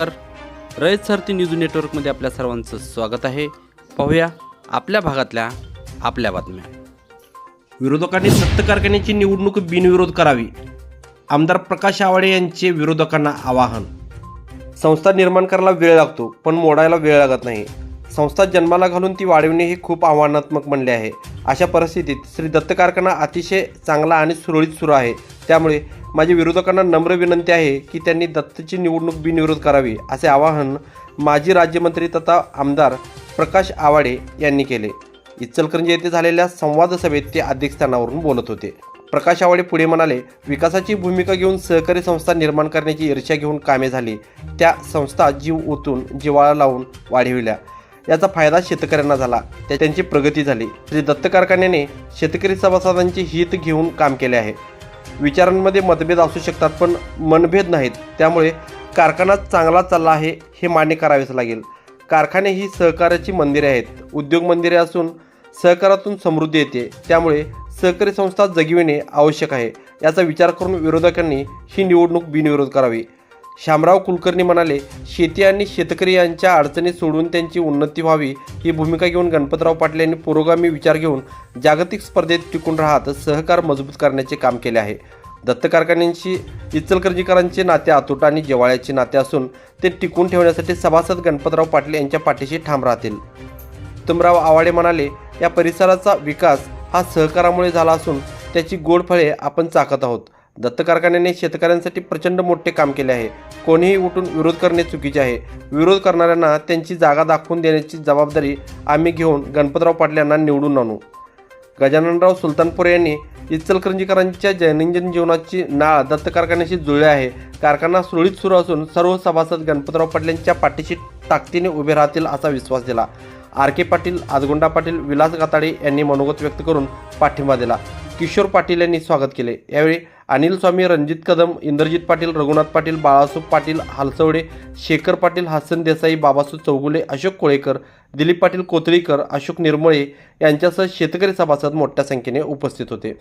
तर रयत सारथी न्यूज नेटवर्कमध्ये आपल्या सर्वांचं स्वागत आहे. पाहूया आपल्या भागातल्या आपल्या बातम्या. विरोधकांनी सत्त कारखान्याची निवडणूक बिनविरोध करावी. आमदार प्रकाश आवाडे यांचे विरोधकांना आवाहन. संस्था निर्माण करायला वेळ लागतो पण मोडायला वेळ लागत नाही. संस्था जन्माला घालून ती वाढविणे हे खूप आव्हानात्मक बनले आहे. अशा परिस्थितीत श्री दत्त कारखाना अतिशय चांगला आणि सुरळीत सुरू आहे. त्यामुळे माझ्या विरोधकांना नम्र विनंती आहे की त्यांनी दत्तची निवडणूक बिनविरोध करावी असे आवाहन माजी राज्यमंत्री तथा आमदार प्रकाश आवाडे यांनी केले. इचलकरंजी येथे झालेल्या संवाद सभेत ते अध्यक्षस्थानावरून बोलत होते. प्रकाश आवाडे पुढे म्हणाले विकासाची भूमिका घेऊन सहकारी संस्था निर्माण करण्याची ईर्ष्या घेऊन कामे झाली. त्या संस्था जीव ओतून जिवाळा लावून वाढविल्या. याचा फायदा शेतकऱ्यांना झाला. त्या- त्यांची प्रगती झाली. श्री दत्त कारखान्याने शेतकरी सभासदांचे हित घेऊन काम केले आहे. विचारांमध्ये मतभेद असू शकतात पण मनभेद नाहीत. त्यामुळे कारखाना चांगला चालला आहे हे मान्य करावेच लागेल. कारखाने ही सहकार्याची मंदिरे आहेत. उद्योग मंदिरे असून सहकारातून समृद्धी येते. त्यामुळे सहकारी संस्था जगविणे आवश्यक आहे. याचा विचार करून विरोधकांनी ही निवडणूक बिनविरोध करावी. शामराव कुलकर्णी म्हणाले शेती आणि शेतकरी यांच्या अडचणी सोडून त्यांची उन्नती व्हावी ही भूमिका घेऊन गणपतराव पाटील यांनी पुरोगामी विचार घेऊन जागतिक स्पर्धेत टिकून राहत सहकार मजबूत करण्याचे काम केले आहे. दत्त कारखान्यांशी इचलकरंजीकरांचे नाते अतूट आणि जिवाळ्याचे नाते असून ते टिकून ठेवण्यासाठी सभासद गणपतराव पाटील यांच्या पाठीशी ठाम राहतील. उत्तमराव आवाडे म्हणाले या परिसराचा विकास हा सहकारामुळे झाला असून त्याची गोड फळे आपण चाकत आहोत. दत्त कारखान्याने शेतकऱ्यांसाठी प्रचंड मोठे काम केले आहे. कोणीही उठून विरोध करणे चुकीचे आहे. विरोध करणाऱ्यांना त्यांची जागा दाखवून देण्याची जबाबदारी आम्ही घेऊन गणपतराव पाटील यांना निवडून आणू. गजाननराव सुलतानपूर यांनी इचलकरंजीकरांच्या दैनंदिन जीवनाची नाळ दत्त कारखान्याशी जुळली आहे. कारखाना सुरळीत सुरू असून सर्व सभासद गणपतराव पाटील यांच्या पाठीशी ताकदीने उभे राहतील असा विश्वास दिला. आर. के. पाटील आजगोंडा पाटील विलास गाताडे यांनी मनोगत व्यक्त करून पाठिंबा दिला. किशोर पाटील यांनी स्वागत केले. यावेळी अनिल स्वामी रणजित कदम इंद्रजित पाटील रघुनाथ पाटील बाळासाहेब पाटील हालसवडे शेखर पाटील हसन देसाई बाबासू चौगुले अशोक कोळेकर दिलीप पाटील कोतळीकर अशोक निर्मळे यांच्यासह शेतकरी सभासद मोठ्या संख्येने उपस्थित होते.